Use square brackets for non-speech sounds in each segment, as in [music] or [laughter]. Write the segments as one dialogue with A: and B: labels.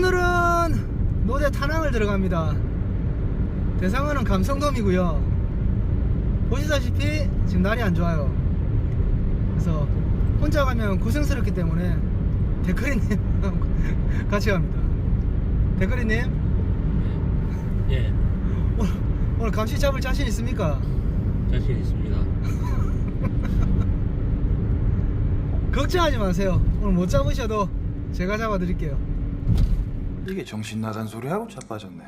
A: 오늘은 노대 탄항을 들어갑니다. 대상어는 감성돔이고요. 보시다시피 지금 날이 안 좋아요. 그래서 혼자 가면 고생스럽기 때문에 대거리님 [laughs] 같이 갑니다. 대거리님
B: 예,
A: 오늘, 오늘 감시 잡을 자신 있습니까?
B: 자신 있습니다. [laughs]
A: 걱정하지 마세요. 오늘 못 잡으셔도 제가 잡아드릴게요.
C: 이게 정신 나간 소리하고 자빠졌네.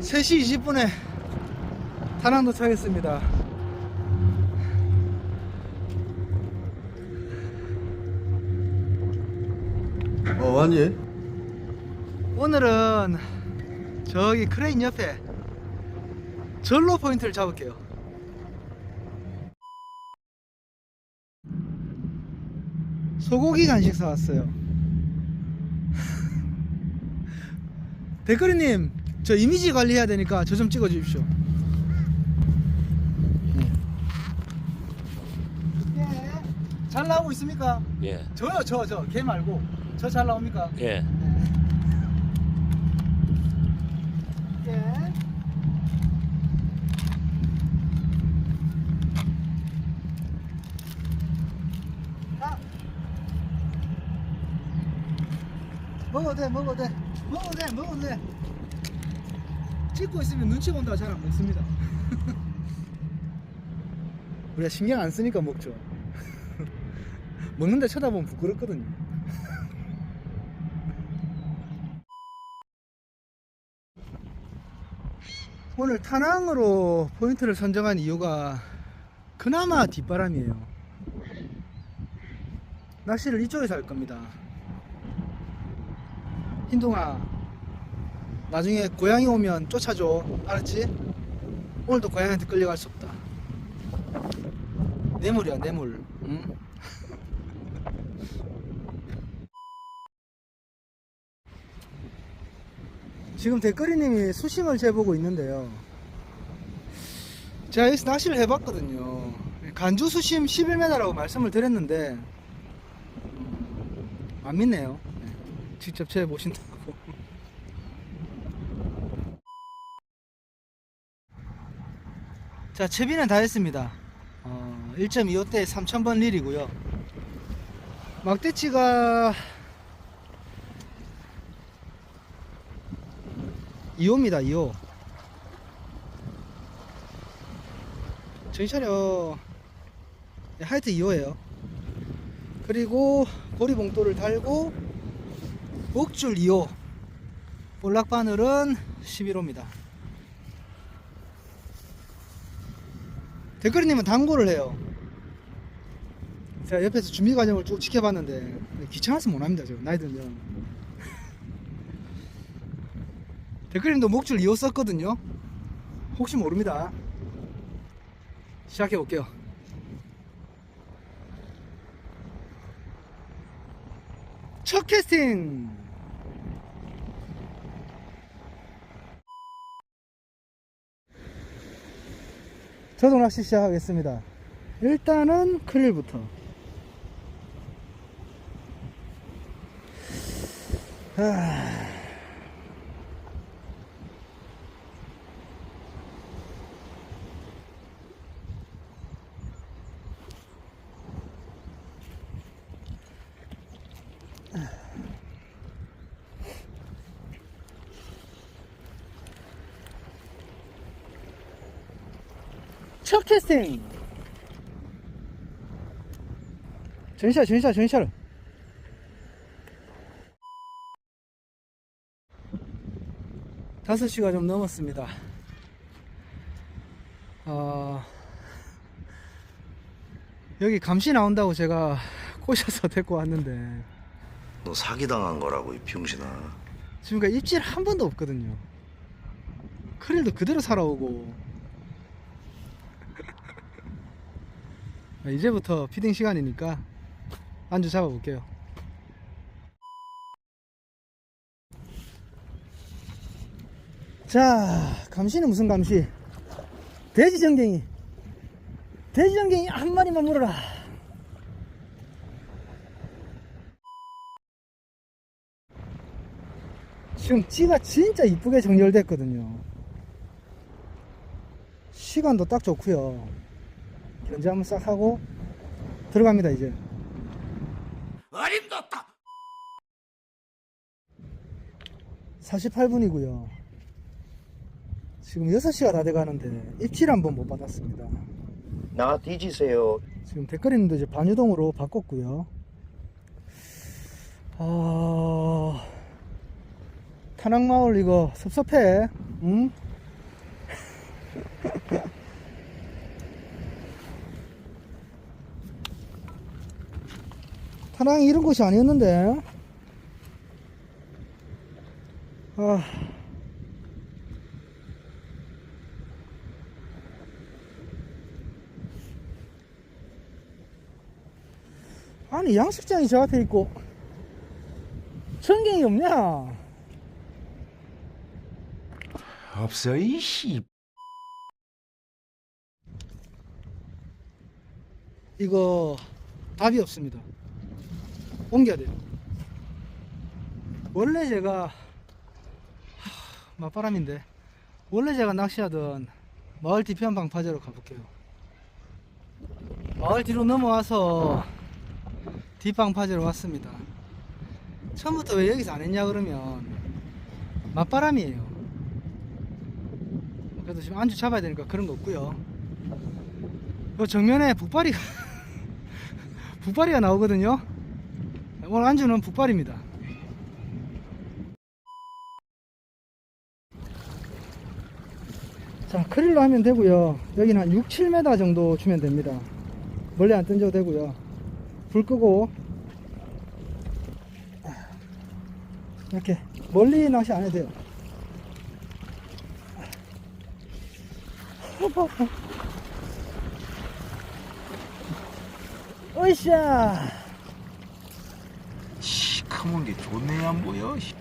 A: 세시 20분에 탄항 도착했습니다.
D: 어 왔니?
A: 오늘은 저기 크레인 옆에 절로 포인트를 잡을게요. 소고기 간식 사왔어요. [laughs] 댓글이님, 저 이미지 관리해야 되니까 저 좀 찍어 주십시오. 예. 잘 나오고 있습니까?
B: 예,
A: 저요, 저, 저, 걔 말고. 저 잘 나옵니까?
B: 예.
A: 예. 아. 먹어도 돼, 먹어도 돼. 먹어도 돼, 먹어도 돼. 찍고 있으면 눈치 본다 잘안 먹습니다. [laughs] 우리가 신경 안 쓰니까 먹죠. [laughs] 먹는데 쳐다보면 부끄럽거든요. [laughs] 오늘 탄항으로 포인트를 선정한 이유가 그나마 뒷바람이에요. 낚시를 이쪽에서 할 겁니다. 흰둥아, 나중에 고양이 오면 쫓아줘. 알았지? 오늘도 고양이한테 끌려갈 수 없다. 뇌물이야, 뇌물. 응? [laughs] 지금 댓글이님이 수심을 재보고 있는데요. 제가 여기서 낚시를 해봤거든요. 간주 수심 11m라고 말씀을 드렸는데 음, 안 믿네요. 네, 직접 재 보신다고. 자, 채비는 다 했습니다. 어, 1.25 대 3000번 릴이고요. 막대치가 2호입니다 2호 정신 차려 네, 하이트 2호에요 그리고 보리봉돌을 달고 목줄 2호 볼락바늘은 11호입니다. 댓글이님은 당구를 해요. 제가 옆에서 준비 과정을 쭉 지켜봤는데 귀찮아서 못합니다 저 나이 들면. [laughs] 댓글님도 목줄 2호 썼거든요. 혹시 모릅니다. 시작해 볼게요. 첫 캐스팅 저도 낚시 시작하겠습니다. 일단은 크릴부터. 아... 첫 캐스팅 전샷 전샷 전샷 다섯 시가 좀 넘었습니다. 어, 여기 감시 나온다고 제가 꼬셔서 데리고 왔는데.
D: 너 사기당한 거라고 이 병신아.
A: 지금까지 입질 한 번도 없거든요. 크릴도 그대로 살아오고 이제부터 피딩 시간이니까 안주 잡아볼게요 자, 감시는 무슨 감시? 돼지 전갱이. 돼지 전갱이 한 마리만 물어라. 지금 찌가 진짜 이쁘게 정렬됐거든요. 시간도 딱 좋고요. 견제 한번 싹 하고 들어갑니다 이제.
D: 어림없다
A: 48분이고요. 지금 6시가 다 돼가는데 입질 한번 못 받았습니다.
D: 나 뒤지세요
A: 지금 댓글님도 이제 반유동으로 바꿨고요. 아, 탄항마을 이거 섭섭해. 응? 탄항이 이런 곳이 아니었는데. 아. 아니 양식장이 저 앞에 있고 전갱이 없냐?
C: 없어 이씨
A: 이거 답이 없습니다. 옮겨야 돼요. 원래 제가 하, 맞바람인데 원래 제가 낚시하던 마을 뒤편 방파제로 가볼게요. 마을 뒤로 넘어와서 뒷방파제로 왔습니다. 처음부터 왜 여기서 안 했냐 그러면 맞바람이에요. 그래도 지금 안주 잡아야 되니까 그런 거 없고요. 요 정면에 북발이가 [laughs] 북발이가 나오거든요. 오늘 안주는 북발입니다. 자, 크릴로 하면 되고요. 여기는 한 6, 7m 정도 주면 됩니다. 멀리 안 던져도 되고요. 불 끄고 이렇게 멀리 낚시 안 해도 돼요. [laughs] 으쌰!
C: 시커먼 게 좋네 안 보여 씨.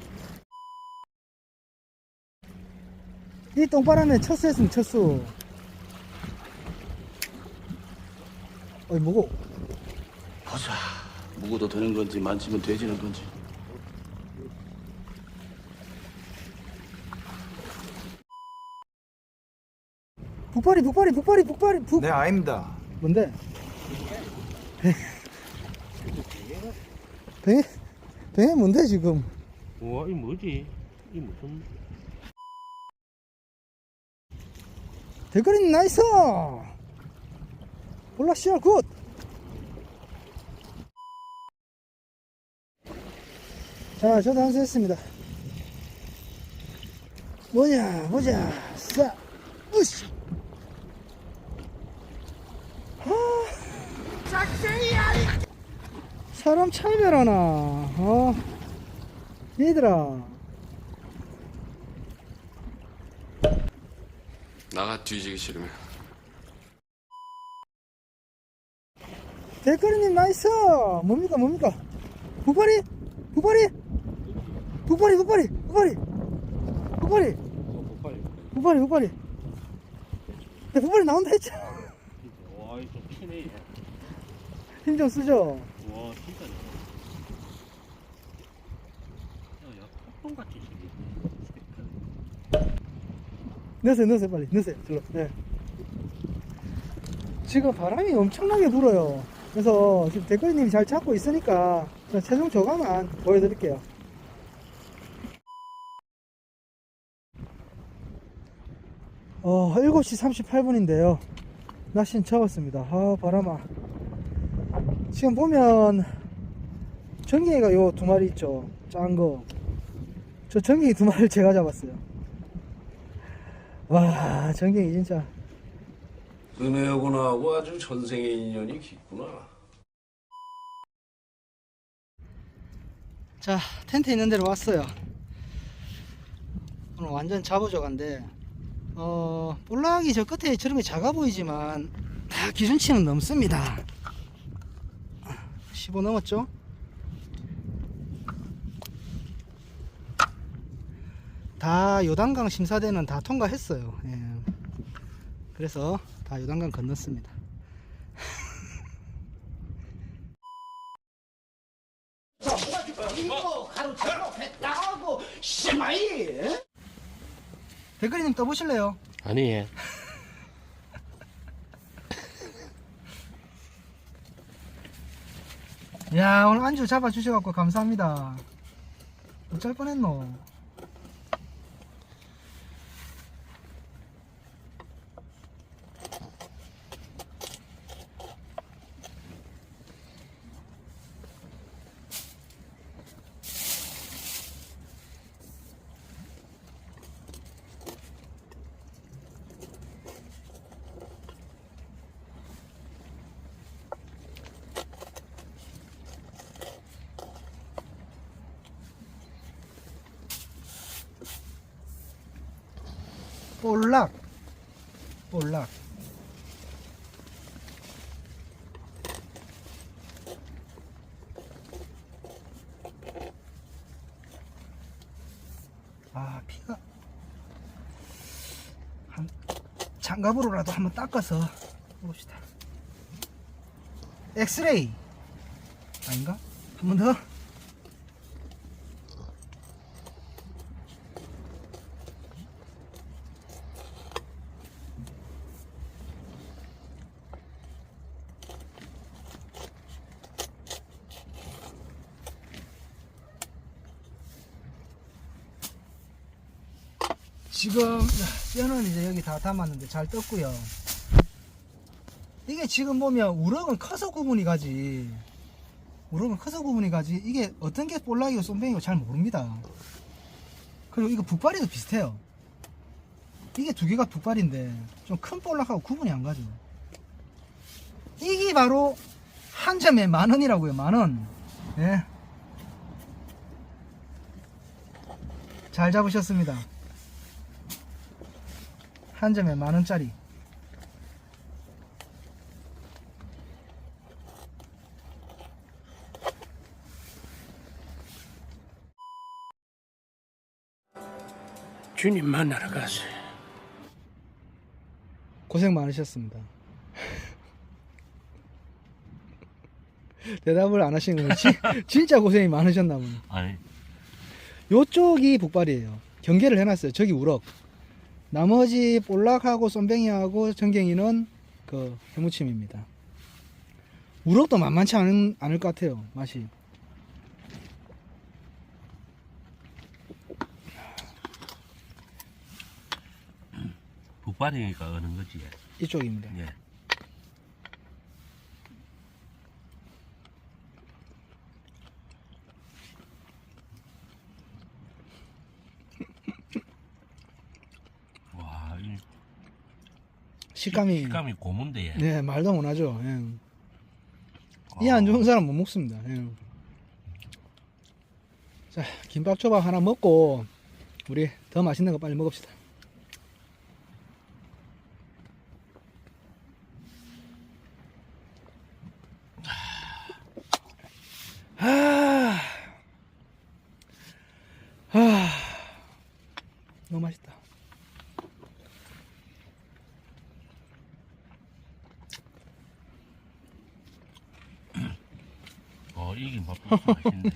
A: 이 똥바람에 첫수 했으면 첫수. 어이, 뭐고?
E: 보자. 묵어도 되는 건지 만지면 돼지는 건지.
A: 북발이, 북발이, 북발이, 북발이, 북.
C: 네 아닙니다
A: 뭔데? 뱅에, 뱅에 뭔데, 지금?
B: 우와, 이 뭐지? 이 무슨.
A: 대거리님 나이스! 올라시아 굿! 자, 저도 한수했습니다. 뭐냐, 보자. 싸, 으쌰! 사람 차별하나, 어? 얘들아.
F: 나가 뒤지기 싫으면
A: 대가리님 나이스! 뭡니까, 뭡니까? 북발이? 북발이, 북발이, 북발이! 북발이! 북발이, 북발이! 야, 북발이 나온다 했죠?
B: 와, 이거 좀 피네.
A: 힘좀 쓰죠?
B: 와, 진짜네. 야, 야, 폭동같이 생겼네.
A: 넣으세요, 넣으세요, 빨리. 넣으세요, 절로. 네. 지금 바람이 엄청나게 불어요. 그래서 지금 대가리님이 잘 찾고 있으니까 저 최종 조각만 보여드릴게요. 어, 7시 38분인데요. 낚시는 접었습니다. 아, 바람아. 지금 보면, 전갱이가 요 두 마리 있죠. 짠 거. 저 전갱이 두 마리를 제가 잡았어요. 와, 전갱이 진짜.
E: 은혜하고 나하고 아주 전생의 인연이 깊구나.
A: 자, 텐트 있는 데로 왔어요. 오늘 완전 자부조가인데, 어, 볼락이 저 끝에 저런 게 작아 보이지만, 다 기준치는 넘습니다. 15 넘었죠? 다 요단강 심사대는 다 통과했어요. 예. 그래서 다 요단강 건넜습니다. 대가리님 떠보실래요?
B: 아니
A: 야 오늘 안주 잡아주셔갖고 감사합니다. 어쩔 뻔했노. 볼락 볼락. 아 피가 한 장갑으로라도 한번 닦아서 봅시다. 엑스레이. 아닌가? 한 번 더 지금 뼈는 이제 여기 다 담았는데 잘 떴고요. 이게 지금 보면 우럭은 커서 구분이 가지. 우럭은 커서 구분이 가지. 이게 어떤 게 볼락이고 쏨뱅이고 잘 모릅니다. 그리고 이거 북발이도 비슷해요. 이게 두 개가 북발인데 좀 큰 볼락하고 구분이 안 가죠. 이게 바로 한 점에 만 원이라고요. 만 원. 예. 잘 잡으셨습니다. 한 점에 만 원짜리.
B: 주님 만나러 가세요
A: 고생 많으셨습니다. [laughs] 대답을 안 하시는 건 진- [laughs] 진짜 고생이 많으셨나 보네.
B: 아니
A: 요쪽이 북발이에요. 경계를 해놨어요. 저기 우럭. 나머지 볼락하고 쏨뱅이하고 전갱이는 그 해무침입니다. 우럭도 만만치 않은, 않을 것 같아요. 맛이.
B: 북발이니까 어는 거지
A: 이쪽입니다.
B: 예. 와, 이
A: 식감이.
B: 식감이 고문데 예.
A: 네, 말도 못하죠. 예.
B: 아.
A: 이안 좋은 사람 못 먹습니다. 예. 자, 김밥 초밥 하나 먹고 우리 더 맛있는 거 빨리 먹읍시다. 아, 아, 너무 맛있다.
B: 어, 이게 맛있어 맛있네.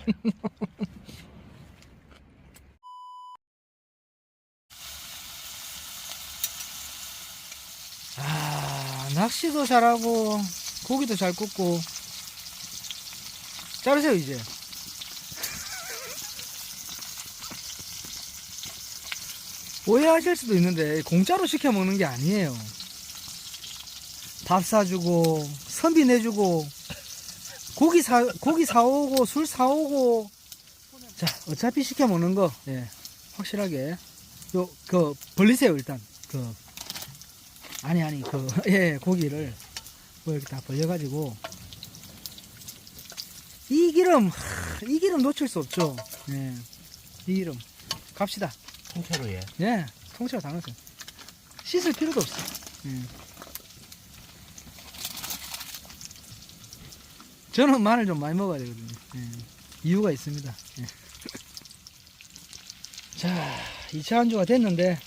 A: 아, 낚시도 잘하고, 고기도 잘 굽고. 자르세요, 이제. [laughs] 오해하실 수도 있는데, 공짜로 시켜 먹는 게 아니에요. 밥 사주고, 선비 내주고, 고기 사, 고기 사오고, 술 사오고. 자, 어차피 시켜 먹는 거, 예, 확실하게. 요, 그, 벌리세요, 일단. 그, 아니 아니 그 [laughs] 예 고기를 뭐 이렇게 다 벌려가지고 이 기름 하, 이 기름 놓칠 수 없죠 예 이 기름 갑시다
B: 통째로 예.
A: 예 통째로 다 넣었어요 씻을 필요도 없어 예. 저는 마늘 좀 많이 먹어야 되거든요 예. 이유가 있습니다 예. 자 2차 안주가 됐는데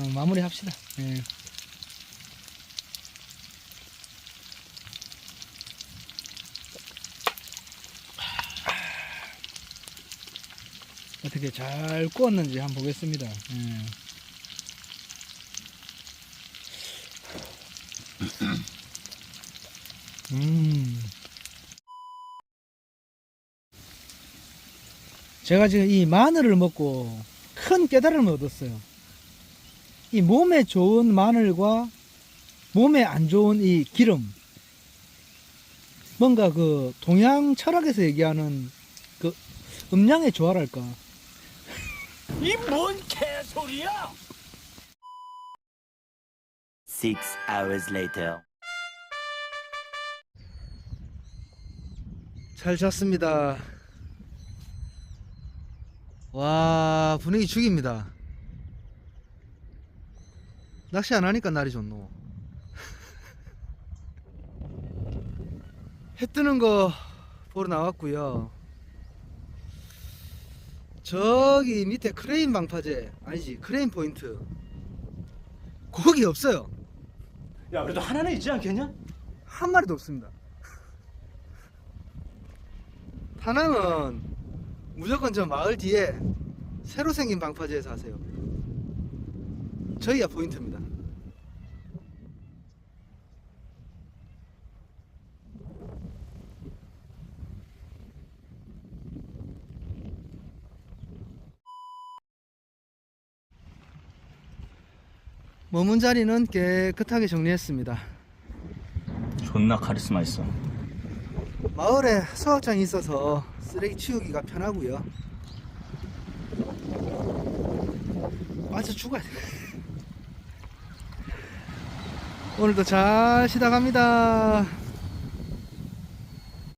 A: 어, 마무리 합시다. 예. 어떻게 잘 구웠는지 한번 보겠습니다. 예. 음. 제가 지금 이 마늘을 먹고 큰 깨달음을 얻었어요. 이 몸에 좋은 마늘과 몸에 안 좋은 이 기름. 뭔가 그 동양 철학에서 얘기하는 그 음양의 조화랄까.
E: 이 뭔 개소리야?
F: Six hours later.
A: 잘 잤습니다. 와, 분위기 죽입니다. 낚시 안 하니까 날이 좋노. [laughs] 해 뜨는 거 보러 나왔고요. 저기 밑에 크레인 방파제 아니지 크레인 포인트 거기 없어요.
E: 야 그래도 하나는 있지 않겠냐?
A: 한 마리도 없습니다. [laughs] 다낭은 무조건 저 마을 뒤에 새로 생긴 방파제에서 하세요. 저희가 포인트입니다. 머문 자리는 깨끗하게 정리했습니다.
F: 존나 카리스마 있어.
A: 마을에 수확장이 있어서 쓰레기 치우기가 편하고요. 빠져 죽어야 돼. 오늘도 잘 쉬다 갑니다.